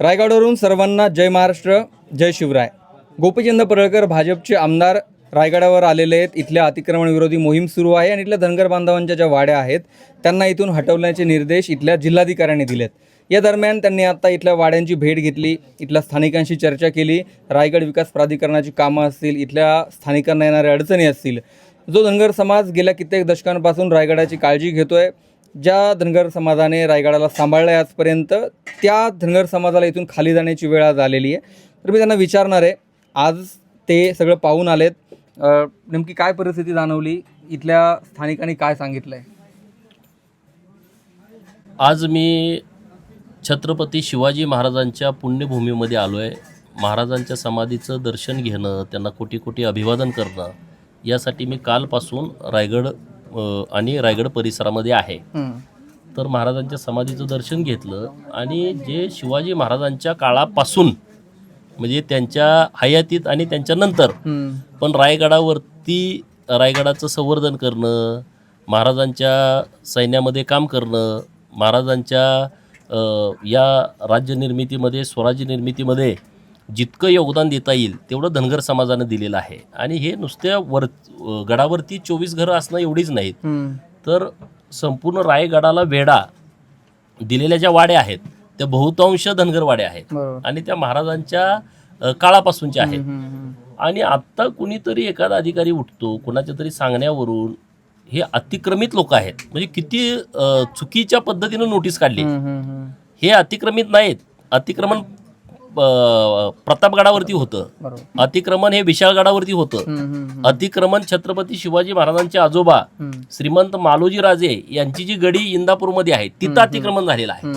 रायगडवरून सर्वांना जय महाराष्ट्र जय शिवराय. गोपीचंद पडळकर भाजपचे आमदार रायगडावर आलेले आहेत. इथल्या अतिक्रमण विरोधी मोहीम सुरू आहे आणि इथल्या धनगर बांधवांच्या ज्या वाड्या आहेत त्यांना इथून हटवण्याचे निर्देश इथल्या जिल्हाधिकाऱ्यांनी दिलेत. या दरम्यान त्यांनी आता इथल्या वाड्यांची भेट घेतली इथल्या स्थानिकांशी चर्चा केली. रायगड विकास प्राधिकरणाची कामं असतील इथल्या स्थानिकांना येणाऱ्या अडचणी असतील. जो धनगर समाज गेल्या कित्येक दशकांपासून रायगडाची काळजी घेतोय ज्या धनगर समाजाने रायगडाला सांभाळलं आहे आजपर्यंत त्या धनगर समाजाला इथून खाली जाण्याची वेळ आज आलेली आहे. तर मी त्यांना विचारणार आहे आज ते सगळं पाहून आलेत. नेमकी काय परिस्थिती जाणवली? इथल्या स्थानिकांनी काय सांगितलं आहे आज मी छत्रपती शिवाजी महाराजांच्या पुण्यभूमीमध्ये आलो आहे महाराजांच्या समाधीचं दर्शन घेणं त्यांना कोटी कोटी अभिवादन करणं यासाठी मी कालपासून रायगड आणि रायगड परिसरामध्ये आहे. तर महाराजांच्या समाधीचं दर्शन घेतलं आणि जे शिवाजी महाराजांच्या काळापासून म्हणजे त्यांच्या हयातीत आणि त्यांच्या नंतर पण रायगडावरती रायगडाचं संवर्धन करणं महाराजांच्या सैन्यामध्ये काम करणं महाराजांच्या या राज्यनिर्मितीमध्ये स्वराज्य निर्मितीमध्ये जितकं योगदान देता येईल तेवढं धनगर समाजानं दिलेलं आहे. आणि हे नुसत्या वर गडावरती चोवीस घरं असणं एवढीच नाहीत. तर संपूर्ण रायगडाला वेढा दिलेल्या ज्या वाड्या आहेत त्या बहुतांश धनगर वाड्या आहेत. आणि त्या महाराजांच्या काळापासूनच्या आहेत. आणि आत्ता कुणीतरी एखादा अधिकारी उठतो कुणाच्या तरी सांगण्यावरून हे अतिक्रमित लोक आहेत. म्हणजे किती चुकीच्या पद्धतीनं नोटीस काढली. हे अतिक्रमित नाहीत. अतिक्रमण प्रतापगडावरती होतं. अतिक्रमण हे विशाळगडावरती होतं. अतिक्रमण छत्रपती शिवाजी महाराजांचे आजोबा श्रीमंत मालोजी राजे यांची जी गडी इंदापूरमध्ये आहे तिथं अतिक्रमण झालेलं आहे.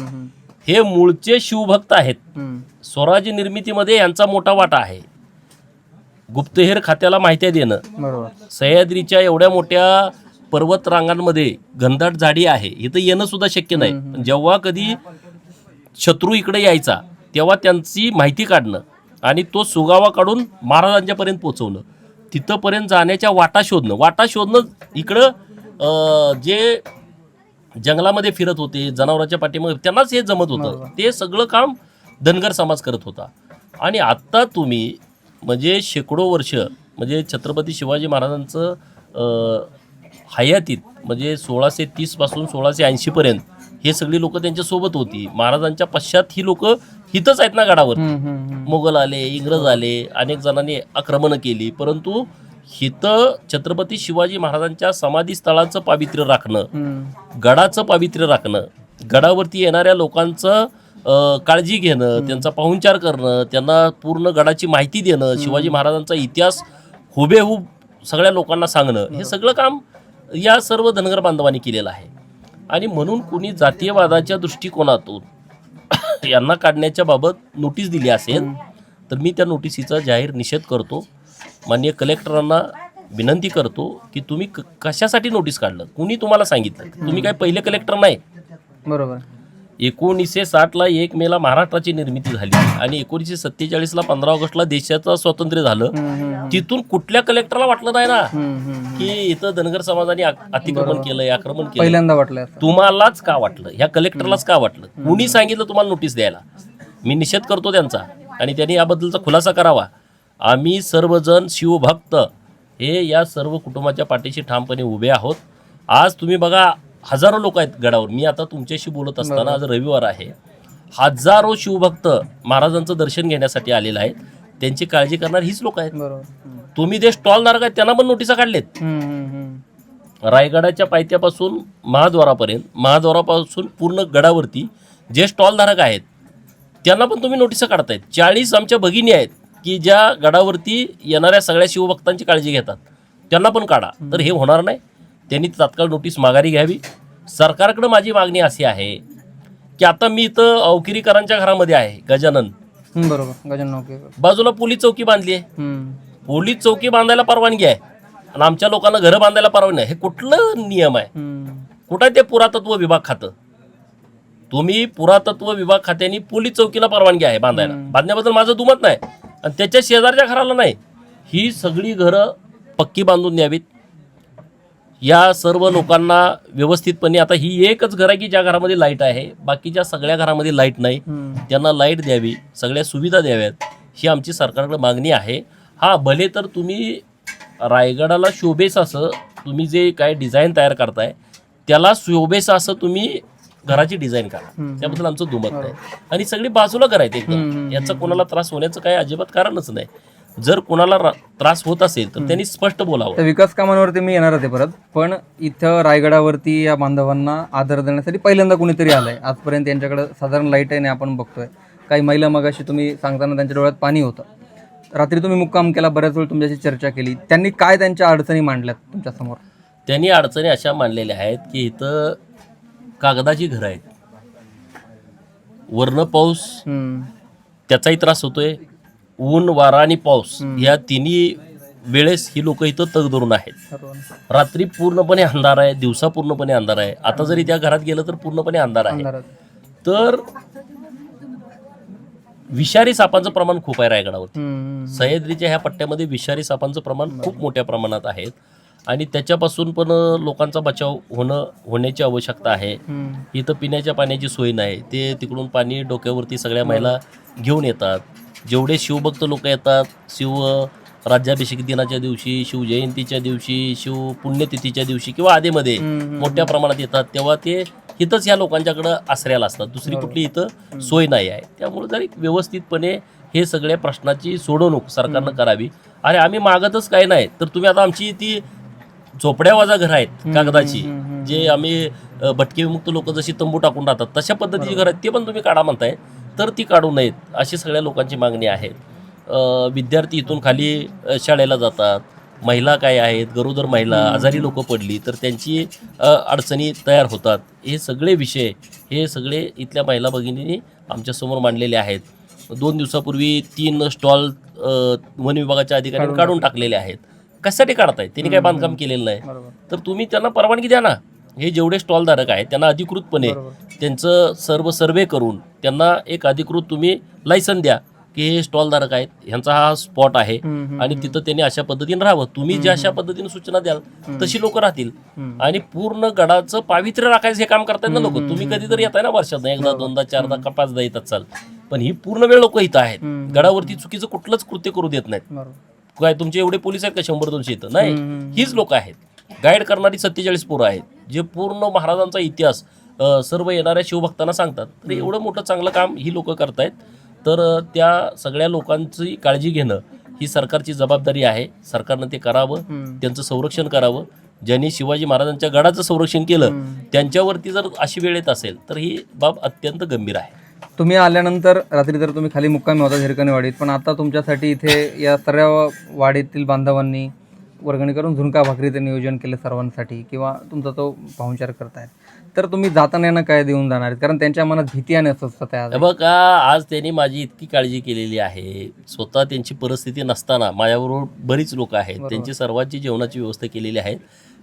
हे मूळचे शिवभक्त आहेत. स्वराज्य निर्मितीमध्ये यांचा मोठा वाटा आहे. गुप्तहेर खात्याला माहिती देणं. सह्याद्रीच्या एवढ्या मोठ्या पर्वत रांगांमध्ये घनदाट झाडी आहे. इथं येणं सुद्धा शक्य नाही. जेव्हा कधी शत्रू इकडे यायचा तेव्हा त्यांची माहिती काढणं आणि तो सुगावा काढून महाराजांच्यापर्यंत पोचवणं तिथंपर्यंत जाण्याच्या वाटा शोधणं. वाटा शोधणं इकडं जे जंगलामध्ये फिरत होते जनावरांच्या पाठीमागे त्यांनाच हे जमत होतं. ते सगळं काम धनगर समाज करत होता. आणि आत्ता तुम्ही म्हणजे शेकडो वर्ष म्हणजे छत्रपती शिवाजी महाराजांचं हयातीत म्हणजे सोळाशे तीसपासून सोळाशे ऐंशीपर्यंत हे सगळी लोक त्यांच्यासोबत होती. महाराजांच्या पश्चात ही लोक हिथंच आहेत ना गडावर. मोगल आले इंग्रज आले अनेक जणांनी आक्रमणं केली परंतु हिथं छत्रपती शिवाजी महाराजांच्या समाधी स्थळाचं पावित्र्य राखणं गडाचं पावित्र्य राखणं गडावरती येणाऱ्या लोकांचं काळजी घेणं त्यांचा पाहुणचार करणं त्यांना पूर्ण गडाची माहिती देणं शिवाजी महाराजांचा इतिहास हुबेहूब सगळ्या लोकांना सांगणं हे सगळं काम या सर्व धनगर बांधवांनी केलेलं आहे. आणि म्हणून कुणी जातीयवादाच्या दृष्टिकोनातून यांना काढण्याच्या बाबत नोटीस दिली असेल तर मी त्या नोटिसीचा जाहीर निषेध करतो. माननीय कलेक्टरांना विनंती करतो की तुम्ही क- कशासाठी नोटीस काढलं? कुणी तुम्हाला सांगितलं? तुम्ही काय पहिले कलेक्टर नाही? बरोबर. एकोणीसशे साठला एक मेला महाराष्ट्राची निर्मिती झाली. आणि एकोणीसशे सत्तेचाळीसला पंधरा ऑगस्टला देशाचं स्वातंत्र्य झालं. तिथून कुठल्या कलेक्टरला वाटलं नाही ना? की इथं धनगर समाजाने अतिक्रमण केलंय आक्रमण केलं पहिल्यांदा वाटलं. तुम्हालाच का वाटलं? ह्या कलेक्टरलाच का वाटलं? कुणी सांगितलं तुम्हाला नोटीस द्यायला? मी निषेध करतो त्यांचा. आणि त्यांनी याबद्दलचा खुलासा करावा. आम्ही सर्वजण शिवभक्त. हे या सर्व कुटुंबाच्या पाठीशी ठामपणे उभे आहोत. आज तुम्ही बघा हजारो लोक आहेत गडावर. मी आता तुमच्याशी बोलत असताना आज रविवार आहे. हजारो शिवभक्त महाराजांचं दर्शन घेण्यासाठी आलेले आहेत. त्यांची काळजी करणार हीच लोक आहेत. तुम्ही ते स्टॉलधारक आहेत त्यांना पण नोटिसा काढलेत. रायगडाच्या पायथ्यापासून महाद्वारापर्यंत महाद्वारापासून पूर्ण गडावरती जे स्टॉलधारक आहेत त्यांना पण तुम्ही नोटिसा काढतायत. चाळीस आमच्या भगिनी आहेत की ज्या गडावरती येणाऱ्या सगळ्या शिवभक्तांची काळजी घेतात. त्यांना पण काढा. तर हे होणार नाही. त्यांनी तात्काळ नोटीस माघारी घ्यावी. सरकारकडं माझी मागणी अशी आहे की आता मी इथं अवकिरीकरांच्या घरामध्ये आहे गजानन. बरोबर. गजानन बाजूला पोलीस चौकी बांधली आहे. पोलीस चौकी बांधायला परवानगी आहे. आणि आमच्या लोकांना घरं बांधायला परवानगी नाही हे कुठलं नियम आहे? कुठं आहे ते पुरातत्व विभाग खातं? तुम्ही पुरातत्व विभाग खात्याने पोलीस चौकीला परवानगी आहे बांधायला. बांधण्याबद्दल माझं दुमत नाही. आणि त्याच्या शेजारच्या घराला नाही. ही सगळी घरं पक्की बांधून द्यावीत या सर्व लोकांना व्यवस्थितपणे आता ही एकच घर आहे की ज्या घरामध्ये लाइट आहे बाकीच्या सगळ्या घरामध्ये लाइट नाही. त्यांना लाइट द्यावी सगळ्या सुविधा द्याव्यात ही आमची सरकारकडे मागणी आहे. हा भले तर तुम्ही रायगडाला शोभेस असं तुम्ही जे काय डिझाईन तयार करताय त्याला शोभेस असं तुम्ही घराची डिझाईन करा. त्याबद्दल आमचं दुमत नाही. आणि सगळी बाजूला करायचं एकदम. याचा कोणाला त्रास होण्याचं काही अजिबात कारणच नाही. जर कोणाला त्रास होत असेल तर त्यांनी स्पष्ट बोलावं. तर विकास कामांवरती मी येणार होते परत पण इथं रायगडावरती या बांधवांना आदर देण्यासाठी पहिल्यांदा कुणीतरी आलंय. आजपर्यंत यांच्याकडे साधारण लाइट आहे नाही आपण बघतोय. काही महिला मगाशी तुम्ही सांगताना त्यांच्या डोळ्यात पाणी होतं. रात्री तुम्ही मुक्काम केला बऱ्याच वेळ तुमच्याशी चर्चा केली. त्यांनी काय त्यांच्या अडचणी मांडल्यात तुमच्यासमोर? त्यांनी अडचणी अशा मांडलेल्या आहेत की इथं कागदाची घरं आहेत. वर्ण पाऊस त्याचाही त्रास होतोय. ऊन वारा आणि पाऊस या तिन्ही वेळेस ही लोक इथं तग धरून आहेत. रात्री पूर्णपणे अंधार आहे दिवसा पूर्णपणे अंधार आहे. आता जरी त्या घरात गेलं तर पूर्णपणे अंधार आहे. तर विषारी सापांचं प्रमाण खूप आहे रायगडावरती सह्याद्रीच्या ह्या पट्ट्यामध्ये विषारी सापांचं प्रमाण खूप मोठ्या प्रमाणात आहेत. आणि त्याच्यापासून पण लोकांचा बचाव होणं होण्याची आवश्यकता आहे. इथं पिण्याच्या पाण्याची सोय नाही. ते तिकडून पाणी डोक्यावरती सगळ्या महिला घेऊन येतात. जेवढे शिवभक्त लोक येतात शिव राज्याभिषेक दिनाच्या दिवशी शिवजयंतीच्या दिवशी शिव पुण्यतिथीच्या दिवशी किंवा आधीमध्ये मोठ्या प्रमाणात येतात तेव्हा ते इथंच ह्या लोकांच्याकडं आश्रयाला असतात. दुसरी कुठली इथं सोय नाही आहे. त्यामुळे जर व्यवस्थितपणे हे सगळ्या प्रश्नाची सोडवणूक सरकारनं करावी. आणि आम्ही मागतच काय नाही तर तुम्ही आता आमची ती झोपड्यावाजा घर आहेत कागदाची जे आम्ही अ, भटके विमुक्त लोक जशी तंबू टाकून राहतात तशा पद्धतीची घर आहेत ते पण तुम्ही काढा म्हणताय. तर ती काढू नयेत अशी सगळ्या लोकांची मागणी आहे विद्यार्थी इथून खाली शाळेला जातात. महिला काय आहेत? गरोदर महिला आजारी लोक पडली तर त्यांची अडचणी तयार होतात. हे सगळे विषय हे सगळे इथल्या महिला भगिनींनी आमच्यासमोर मांडलेले आहेत. दोन दिवसापूर्वी तीन स्टॉल वन विभागाच्या अधिकाऱ्यांनी काढून टाकलेले आहेत. कशासाठी काढतायत त्यांनी काही बांधकाम केलेलं नाही. तर तुम्ही त्यांना परवानगी द्या ना. हे जेवढे स्टॉल धारक आहेत त्यांना अधिकृतपणे त्यांचं सर्व सर्वे करून त्यांना एक अधिकृत तुम्ही लायसन द्या की हे स्टॉल धारक आहेत ह्यांचा हा स्पॉट आहे आणि तिथं त्यांनी अशा पद्धतीने राहावं. तुम्ही ज्या अशा पद्धतीने सूचना द्याल तशी लोक राहतील. आणि पूर्ण गडाचं पावित्र्य राखायचं हे काम करतायत ना लोक. तुम्ही कधीतरी येताय ना वर्षात एकदा दोनदा चारदा का पाचदा येतात चाल. पण ही पूर्ण वेळ लोक इथं आहेत. गडावरती चुकीचं कुठलंच कृत्य करू देत नाहीत. काय तुमचे एवढे पोलीस आहेत का शंभर दोनशे इथं? नाही. हीच लोक आहेत. गाईड करणारी सत्तेचाळीस पोरं आहेत. जे पूर्ण महाराजांचा इतिहास सर्व येणाऱ्या शिवभक्तांना सांगतात. तर एवढं मोठं चांगलं काम ही लोक करतायत. तर त्या सगळ्या लोकांची काळजी घेणं ही सरकारची जबाबदारी आहे. सरकारनं ते करावं त्यांचं संरक्षण करावं. ज्यांनी शिवाजी महाराजांच्या गडाचं संरक्षण केलं त्यांच्यावरती जर अशी वेळ येत असेल तर ही बाब अत्यंत गंभीर आहे. तुम्ही आल्यानंतर रात्री तर तुम्ही खाली मुक्कामी होता हिरकणीवाडीत पण आता तुमच्यासाठी इथे या सर्व वाडीतील बांधवांनी वर्गणी करून झुणका भाकरीचं नियोजन केलं सर्वांसाठी किंवा तुमचा तो पाहुणचार करतायत. तर तुम्ही जाताना यांना काय देऊन जाणार आहेत? कारण त्यांच्या मनात भीती आणि अस्वस्थता आहे हे बघा आज त्यांनी माझी इतकी काळजी केलेली आहे. स्वतः त्यांची परिस्थिती नसताना माझ्याबरोबर बरीच लोक आहेत. त्यांची सर्वांची जेवणाची व्यवस्था केलेली आहे.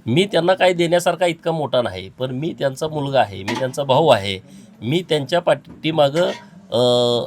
मी त्यांना काही देण्यासारखा इतका मोठा नाही पण मी त्यांचा मुलगा आहे मी त्यांचा भाऊ आहे. मी त्यांच्या पाठीमागं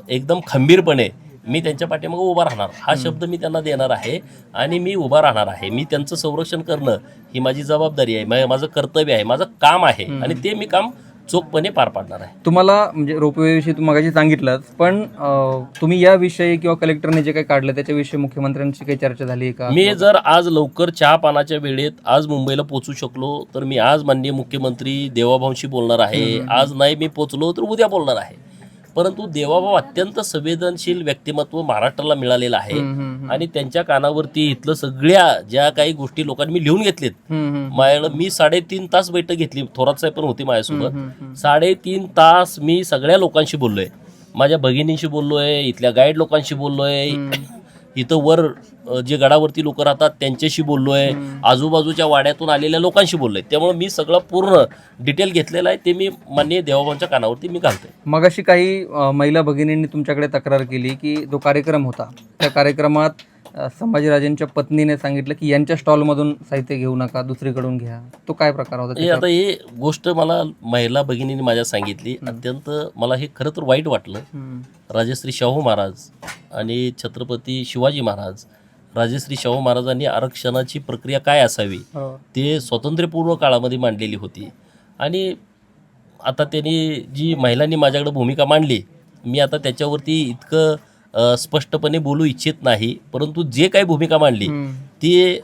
एकदम खंबीरपणे मी त्यांच्या पाठीमागं उभा राहणार. हा शब्द मी त्यांना देणार आहे आणि मी उभा राहणार आहे. मी त्यांचं संरक्षण करणं ही माझी जबाबदारी आहे. मा- माझं कर्तव्य आहे. माझं काम आहे. आणि ते मी काम चोखपणे पार पाडणार आहे. तुम्हाला म्हणजे रोपवेविषयी तुम्ही मगाशी सांगितलंच पण अं, तुम्ही याविषयी किंवा कलेक्टरने जे काही काढलं त्याच्याविषयी मुख्यमंत्र्यांची काही चर्चा झाली आहे का? मी जर आज लवकर चहा पानाच्या वेळेत आज मुंबईला पोचू शकलो तर मी आज माननीय मुख्यमंत्री देवाभाऊशी बोलणार आहे. आज नाही मी पोचलो तर उद्या बोलणार आहे. परंतु देवाभाऊ अत्यंत संवेदनशील व्यक्तिमत्व महाराष्ट्राला मिळालेलं आहे. आणि त्यांच्या कानावरती इथलं सगळ्या ज्या काही गोष्टी लोकांनी मी लिहून घेतलेत. माझ्याकडं मी साडेतीन तास बैठक घेतली. थोरात साहेब पण होते माझ्यासोबत. साडेतीन तास मी सगळ्या लोकांशी बोललोय. माझ्या भगिनींशी बोललोय इथल्या गाईड लोकांशी बोललोय. इथं वर जे गडावरती लोक राहतात त्यांच्याशी बोललोय. आजूबाजूच्या वाड्यातून आलेल्या लोकांशी बोललोय. त्यामुळे मी सगळं पूर्ण डिटेल घेतलेलं आहे ते मी माननीय देवाभाऊंच्या कानावरती मी घालतोय. मगाशी काही महिला भगिनींनी तुमच्याकडे तक्रार केली की जो कार्यक्रम होता. त्या कार्यक्रमात संभाजीराजेंच्या पत्नीने सांगितलं की यांच्या स्टॉलमधून साहित्य घेऊ नका दुसरीकडून घ्या. तो काय प्रकार होता हे आता हे गोष्ट मला महिला भगिनीने माझ्या सांगितली. अत्यंत मला हे खरं तर वाईट वाटलं. हम्म. राजश्री शाहू महाराज आणि छत्रपती शिवाजी महाराज राजश्री शाहू महाराजांनी आरक्षणाची प्रक्रिया काय असावी ते स्वातंत्र्यपूर्व काळामध्ये मांडलेली होती. आणि आता त्यांनी जी महिलांनी माझ्याकडे भूमिका मांडली मी आता त्याच्यावरती इतकं स्पष्टपणे बोलू इच्छित नाही परंतु जे काही भूमिका मांडली ती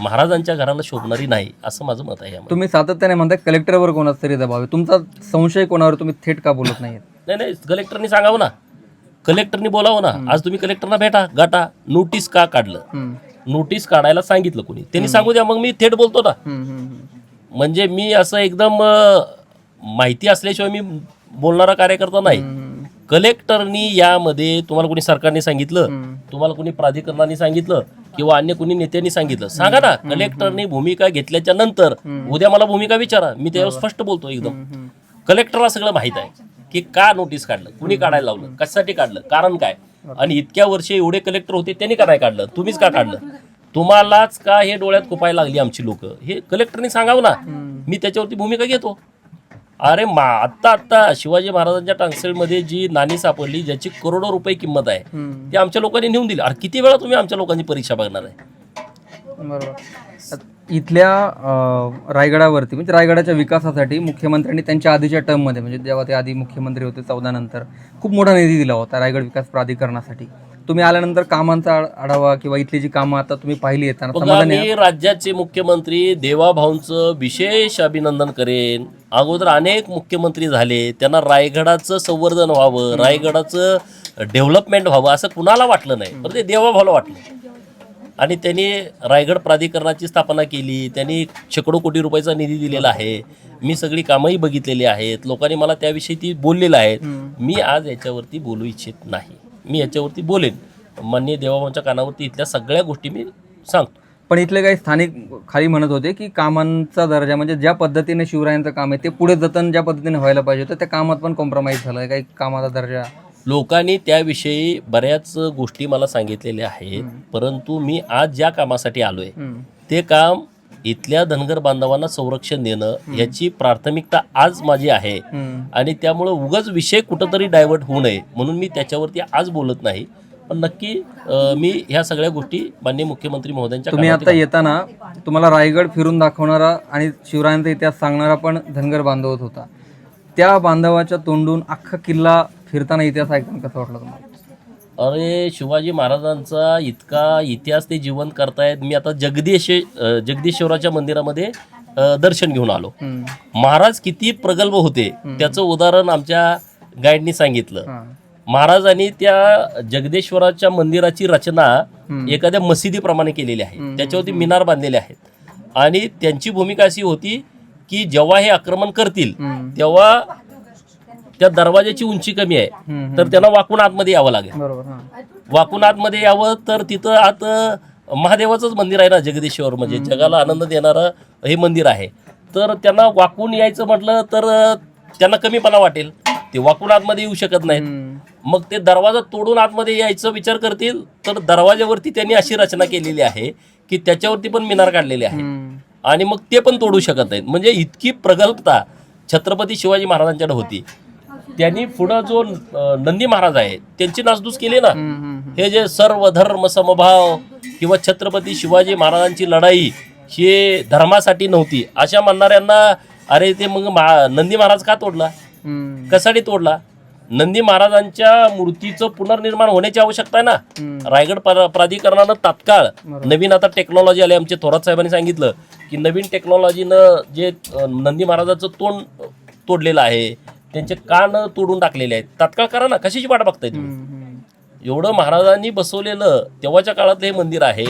महाराजांच्या घराला शोभणारी नाही असं माझं मत आहे. तुम्ही सातत्याने म्हणताय कलेक्टरवर कोणाचा तरी दबाव आहे. तुमचा संशय कोणावर? तुम्ही थेट का बोलत नाहीत? नाही नाही कलेक्टरनी सांगावं ना. कलेक्टरनी बोलावं ना. आज तुम्ही कलेक्टरना भेटा गाठा. नोटीस का काढलं. नोटीस काढायला सांगितलं कोणी. त्यांनी सांगू द्या मग मी थेट बोलतो ना. म्हणजे मी असं एकदम माहिती असल्याशिवाय मी बोलणारा कार्यकर्ता नाही. कलेक्टरनी यामध्ये तुम्हाला कोणी सरकारने सांगितलं. तुम्हाला कोणी प्राधिकरणाने सांगितलं किंवा अन्य कोणी नेत्यांनी सांगितलं. सांगा ना कलेक्टरने भूमिका घेतल्याच्या नंतर उद्या मला भूमिका विचारा मी त्यावर स्पष्ट बोलतो एकदम. कलेक्टरला सगळं माहीत आहे की का नोटीस काढलं कुणी काढायला लावलं कशासाठी काढलं कारण काय? आणि इतक्या वर्षे एवढे कलेक्टर होते त्यांनी का नाही काढलं तुम्हीच का काढलं? तुम्हालाच का हे डोळ्यात कुपायला लागली आमची लोक? हे कलेक्टरने सांगावं ना. मी त्याच्यावरती भूमिका घेतो. अरे मा आत्ता आत्ता शिवाजी महाराजांच्या टांगसेलमध्ये जी नाणी सापडली ज्याची करोडो रुपये किंमत आहे. ती आमच्या लोकांनी नेऊन दिली. अरे किती वेळा तुम्ही आमच्या लोकांची परीक्षा बघणार आहे? बरोबर. इथल्या रायगडावरती म्हणजे रायगडाच्या विकासासाठी मुख्यमंत्र्यांनी त्यांच्या आधीच्या टर्ममध्ये म्हणजे जेव्हा ते आधी मुख्यमंत्री होते चौदा नंतर खूप मोठा निधी दिला होता रायगड विकास प्राधिकरणासाठी. तुम्ही आल्यानंतर कामांचा आढ- आढावा किंवा इथली जी कामं आता तुम्ही पाहिली समाधानी आहात? राज्याचे मुख्यमंत्री देवाभाऊंचं विशेष अभिनंदन करेन. अगोदर अनेक मुख्यमंत्री झाले त्यांना रायगडाचं संवर्धन व्हावं रायगडाचं डेव्हलपमेंट व्हावं असं कुणाला वाटलं नाही. पण ते देवाभाऊला वाटलं. आणि त्यांनी रायगड प्राधिकरणाची स्थापना केली त्यांनी शेकडो कोटी रुपयाचा निधी दिलेला आहे. मी सगळी कामंही बघितलेली आहेत. लोकांनी मला त्याविषयी ती बोललेलं आहेत. मी आज याच्यावरती बोलू इच्छित नाही. मी याच्यावरती बोलेन. माननीय देवाभाऊंच्या कानावरती इथल्या सगळ्या गोष्टी मी सांगतो. पण इथले काही स्थानिक खाली म्हणत होते की कामांचा दर्जा म्हणजे ज्या पद्धतीने शिवरायांचं काम आहे ते पुढे जतन ज्या पद्धतीने व्हायला पाहिजे होतं त्या कामात पण कॉम्प्रोमाइज झालं. काही कामाचा दर्जा. लोकांनी त्याविषयी बऱ्याच गोष्टी मला सांगितलेल्या आहेत. परंतु मी आज ज्या कामासाठी आलोय हम्म. ते काम इथल्या धनगर बांधवांना संरक्षण देणं याची प्राथमिकता आज माझी आहे. आणि त्यामुळं उगाच विषय कुठंतरी डायव्हर्ट होऊ नये म्हणून मी त्याच्यावरती आज बोलत नाही. पण नक्की मी ह्या सगळ्या गोष्टी माननीय मुख्यमंत्री महोदयांच्या तुम्ही आता येताना तुम्हाला रायगड फिरून दाखवणारा आणि शिवरायांचा इतिहास सांगणारा पण धनगर बांधवत होता. त्या बांधवाच्या तोंडून अख्खा किल्ला फिरताना इतिहास ऐकून कसं वाटलं तुम्हाला? अरे शिवाजी महाराजांचा इतका इतिहास ते जिवंत करतायत. मी आता जगदीश जगदीश्वराच्या मंदिरामध्ये दर्शन घेऊन आलो. महाराज किती प्रगल्भ होते त्याचं उदाहरण आमच्या गाईडनी सांगितलं. महाराजांनी त्या जगदेश्वराच्या मंदिराची रचना एखाद्या मशिदीप्रमाणे केलेली आहे. त्याच्यावरती मिनार बांधलेले आहेत. आणि त्यांची भूमिका अशी होती की जेव्हा हे आक्रमण करतील. तेव्हा त्या दरवाजाची उंची कमी आहे. तर त्यांना वाकून आतमध्ये यावं लागेल. वाकून आतमध्ये यावं तर तिथं आत महादेवाचंच मंदिर आहे ना जगदीश्वर म्हणजे जगाला आनंद देणारं हे मंदिर आहे. तर त्यांना वाकून यायचं म्हटलं तर त्यांना कमीपणा वाटेल. ते वाकून आतमध्ये येऊ शकत नाहीत. मग ते दरवाजा तोडून आतमध्ये यायचं विचार करतील तर दरवाज्यावरती त्यांनी अशी रचना केलेली आहे की त्याच्यावरती पण मिनार काढलेले आहे. आणि मग ते पण तोडू शकत नाहीत. म्हणजे इतकी प्रगल्भता छत्रपती शिवाजी महाराजांच्याकडे होती. त्यांनी पुढं जो नंदी महाराज आहे त्यांची नासधूस केली ना. हे जे सर्व धर्म समभाव किंवा छत्रपती शिवाजी महाराजांची लढाई ही धर्मासाठी नव्हती. अशा म्हणणाऱ्यांना अरे ते मग नंदी महाराज का तोडला. कशासाठी तोडला? नंदी महाराजांच्या मूर्तीचं पुनर्निर्माण होण्याची आवश्यकता आहे ना. रायगड प्रा- प्राधिकरणानं तात्काळ नवीन आता टेक्नॉलॉजी आली. आमचे थोरात साहेबांनी सांगितलं की नवीन टेक्नॉलॉजीनं जे नंदी महाराजाचं तोंड तोडलेलं आहे. त्यांचे कान तोडून टाकलेले आहेत. तात्काळ करा ना कशाची वाट बघताय तुम्ही. एवढं महाराजांनी बसवलेलं तेव्हाच्या काळातलं हे मंदिर आहे.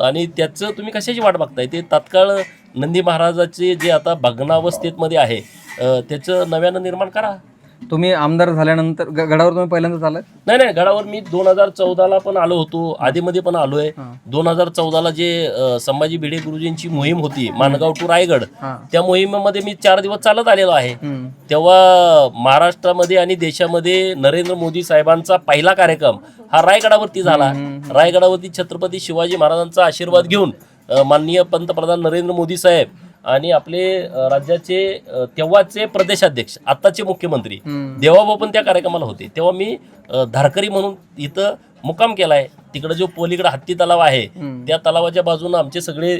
आणि त्याचं तुम्ही कशाची वाट बघताय? ते तात्काळ नंदी महाराजाचे जे आता भग्नावस्थेतमध्ये आहे अं, त्याचं नव्यानं निर्माण करा. तुम्ही आमदार झाल्यानंतर ग- गडावर तुम्ही पहिल्यांदाच आलात? नाही नाही गडावर मी दोन हजार चौदाला पण आलो होतो. आधीमध्ये पण आलोय. दोन हजार चौदाला जे अं, संभाजी भिडे गुरुजींची मोहीम होती मानगाव टू रायगड हां. त्या मोहिमेमध्ये मी चार दिवस चालत आलेलो आहे. हम्म. तेव्हा महाराष्ट्रामध्ये आणि देशामध्ये नरेंद्र मोदी साहेबांचा पहिला कार्यक्रम हा रायगडावरती झाला. रायगडावरती छत्रपती शिवाजी महाराजांचा आशीर्वाद घेऊन अ, माननीय पंतप्रधान नरेंद्र मोदी साहेब आणि आपले राज्याचे तेव्हाचे प्रदेशाध्यक्ष आत्ताचे मुख्यमंत्री. देवाभाऊ पण त्या कार्यक्रमाला होते. तेव्हा मी धारकरी म्हणून इथं मुक्काम केलाय. तिकडे जो पलीकडे हत्ती तलाव आहे. त्या तलावाच्या बाजूने आमचे सगळे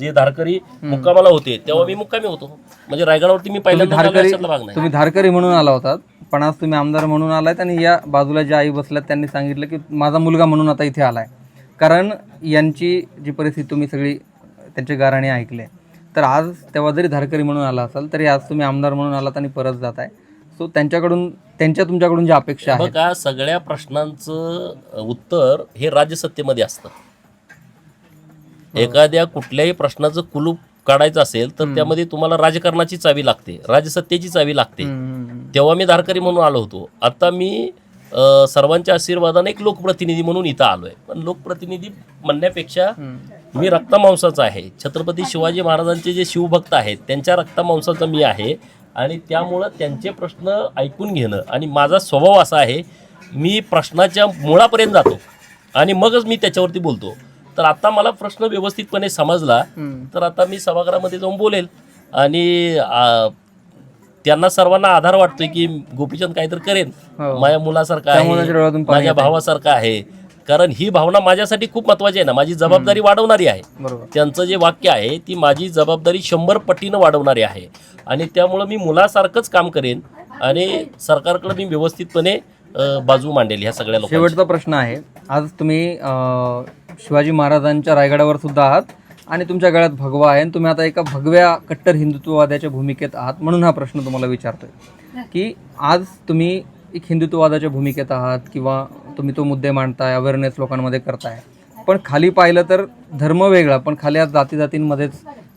जे धारकरी मुक्कामाला होते तेव्हा मी मुक्कामी होतो. म्हणजे रायगडावरती मी पहिल्यांदा भाग नाही. तुम्ही धारकरी म्हणून आला होतात पण आज तुम्ही आमदार म्हणून आलायत आणि या बाजूला ज्या आई बसल्यात त्यांनी सांगितलं की माझा मुलगा म्हणून आता इथे आलाय. कारण यांची जी परिस्थिती तुम्ही सगळी त्यांचे गाराणे ऐकले तर आज तेव्हा जरी धारकरी म्हणून आला असाल तरी आज तुम्ही आमदार म्हणून आलात आणि परत जात आहे सो त्यांच्याकडून त्यांच्या तुमच्याकडून ज्या अपेक्षा आहेत? बघा सगळ्या प्रश्नांचं उत्तर हे राज्यसत्तेमध्ये असतं. एखाद्या कुठल्याही प्रश्नाचं कुलूप काढायचं असेल तर त्यामध्ये तुम्हाला राजकारणाची चावी लागते राजसत्तेची चावी लागते. हम्म. तेव्हा मी धारकरी म्हणून आलो होतो. आता मी अ, सर्वांच्या आशीर्वादाने एक लोकप्रतिनिधी म्हणून इथं आलोय. पण लोकप्रतिनिधी म्हणण्यापेक्षा मी रक्तमांसाचा आहे. छत्रपती शिवाजी महाराजांचे जे शिवभक्त आहेत त्यांच्या रक्तमांसाचा मी आहे. आणि त्यामुळं त्यांचे प्रश्न ऐकून घेणं आणि माझा स्वभाव असा आहे मी प्रश्नाच्या मुळापर्यंत जातो. आणि मगच मी त्याच्यावरती बोलतो. तर आता मला प्रश्न व्यवस्थितपणे समजला. तर आता मी सभागृहामध्ये जाऊन बोलेल. आणि त्यांना सर्वांना आधार वाटतोय की गोपीचंद काहीतरी करेन. हो. माझ्या मुलासारखा आहे माझ्या. भावासारखा आहे. कारण ही भावना माझ्यासाठी खूप महत्वाची आहे ना. माझी जबाबदारी वाढवणारी आहे. त्यांचं जे वाक्य आहे ती माझी जबाबदारी शंभर पटीनं वाढवणारी आहे. आणि त्यामुळं मी मुलासारखंच काम करेन आणि सरकारकडे मी व्यवस्थितपणे बाजू मांडेल ह्या सगळ्या शेवटचा प्रश्न आहे. आज तुम्ही शिवाजी महाराजांच्या रायगडावर सुद्धा आहात आणि तुमच्या गळ्यात भगवा आहे आणि तुम्ही आता एका भगव्या कट्टर हिंदुत्ववाद्याच्या भूमिकेत आहात म्हणून हा प्रश्न तुम्हाला विचारतोय. की आज तुम्ही एक हिंदुत्ववादाच्या भूमिकेत आहात किंवा तुम्ही तो मुद्दे मांडताय अवेअरनेस लोकांमध्ये करताय. पण खाली पाहिलं तर धर्म वेगळा पण खाली आज जाती जातींमध्येच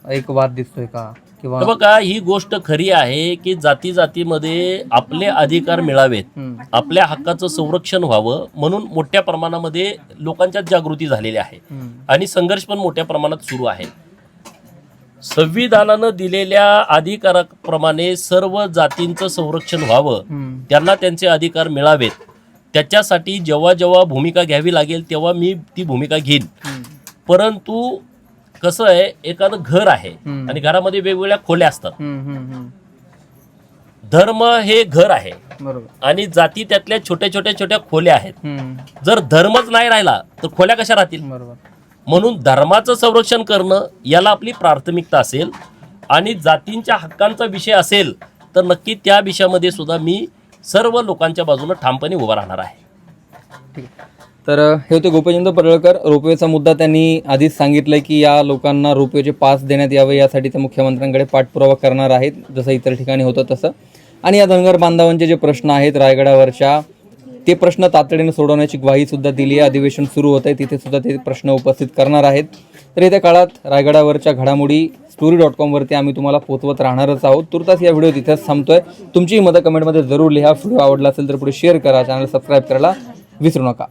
एक वाद दिसतोय का? किंवा तर बघा ही गोष्ट खरी आहे की जाती जातीमध्ये आपले अधिकार मिळावेत. हम्म, आपल्या हक्काचं संरक्षण व्हावं म्हणून मोठ्या प्रमाणामध्ये लोकांच्यात जागृती झालेली आहे. हम्म, आणि संघर्ष पण मोठ्या प्रमाणात सुरू आहे. संविधानानं दिलेल्या अधिकाराप्रमाणे सर्व जातींचं संरक्षण व्हावं. हम्म, त्यांना त्यांचे अधिकार मिळावेत. त्याच्यासाठी जेव्हा जेव्हा भूमिका घ्यावी लागेल तेव्हा मी ती भूमिका घेईन. परंतु कसं आहे एखादं घर आहे. आणि घरामध्ये वेगवेगळ्या खोल्या असतात. धर्म हे घर आहे. आणि जाती त्यातल्या छोट्या छोट्या छोट्या खोल्या आहेत. जर धर्मच नाही राहिला तर खोल्या कशा राहतील? म्हणून धर्माचं संरक्षण करणं याला आपली प्राथमिकता असेल. आणि जातींच्या हक्कांचा विषय असेल तर नक्की त्या विषयामध्ये सुद्धा मी सर्व लोकांच्या बाजूला ठामपणे उभा राहणार आहे. ठीक आहे. तर हे होते गोपीचंद पडळकर रोपवेचा मुद्दा त्यांनी आधीच सांगितलं की या लोकांना रोपवेचे पास देण्यात यावे यासाठी ते मुख्यमंत्र्यांकडे पाठपुरावा करणार आहेत जसं इतर ठिकाणी होतं तसं. आणि या धनगर बांधवांचे जे प्रश्न आहेत रायगडावरच्या ते प्रश्न तातडीने सोडवण्याची ग्वाही सुद्धा दिली आहे. अधिवेशन सुरू होत आहे तिथे सुद्धा ते प्रश्न उपस्थित करणार आहेत. तर येत्या काळात रायगडावरच्या घडामोडी स्टोरी डॉट कॉमवरती आम्ही तुम्हाला पोचवत राहणारच आहोत. तुर्तास या व्हिडिओ तिथेच थांबतोय. तुमची मतं कमेंटमध्ये जरूर लिहा. व्हिडिओ आवडला असेल तर पुढे शेअर करा. चॅनल सबस्क्राईब करायला विसरू नका.